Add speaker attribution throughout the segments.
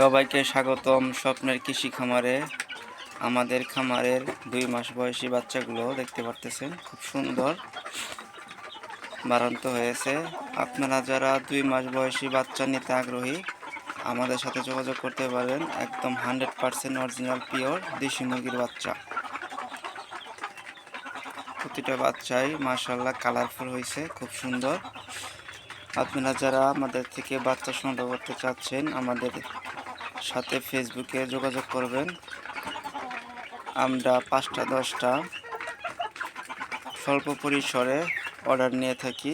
Speaker 1: সবাইকে স্বাগতম স্বপ্নের কৃষি খামারে। আমাদের খামারের দুই মাস বয়সী বাচ্চাগুলো দেখতে পারতেছেন, খুব সুন্দর। বাড়ন্ত হয়েছে। আপনারা যারা দুই মাস বয়সী বাচ্চা নিতে আগ্রহী, আমাদের সাথে যোগাযোগ করতে পারেন। একদম হান্ড্রেড পারসেন্ট অরিজিনাল, পিওর দেশি মুরগির বাচ্চা। প্রতিটা বাচ্চাই মার্শাল্লাহ কালারফুল হয়েছে, খুব সুন্দর। আপনারা যারা আমাদের থেকে বাচ্চা সংগ্রহ করতে চাচ্ছেন, আমাদের সাথে ফেসবুকে যোগাযোগ করবেন। আমরা পাঁচটা, দশটা স্বল্প পরিসরে অর্ডার নিয়ে থাকি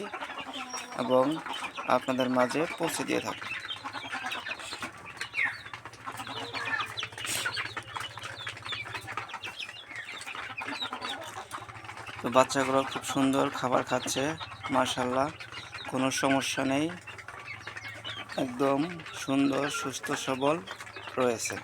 Speaker 1: এবং আপনাদের মাঝে পৌঁছে দিয়ে থাকি। তো বাচ্চাগুলো খুব সুন্দর খাবার খাচ্ছে মার্শাল্লাহ কোনো সমস্যা নেই। একদম সুন্দর, সুস্থ, সবল। রয়েছে।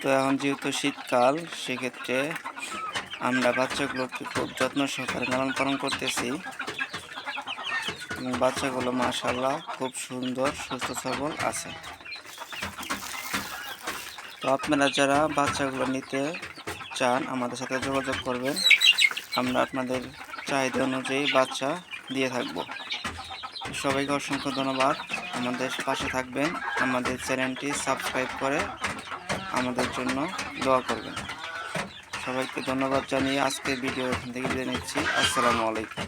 Speaker 1: তো এখন যেহেতু শীতকাল, সেক্ষেত্রে আমরা বাচ্চাগুলোকে খুব যত্ন সহকারে লালন পালন করতেছি। এবং বাচ্চাগুলো মাশাল্লাহ খুব সুন্দর, সুস্থ সবল আছে। তো আপনারা যারা বাচ্চাগুলো নিতে চান, আমাদের সাথে যোগাযোগ করবেন। আমরা আপনাদের চাহিদা অনুযায়ী বাচ্চা দিয়ে থাকব। সবাইকে অসংখ্য ধন্যবাদ। আমাদের পাশে থাকবেন। আমাদের চ্যানেলটি সাবস্ক্রাইব করে আমাদের জন্য দোয়া করবেন। সবাইকে ধন্যবাদ জানিয়ে আজকের ভিডিও এখান থেকে বিদায় নিচ্ছি। আসসালামু আলাইকুম।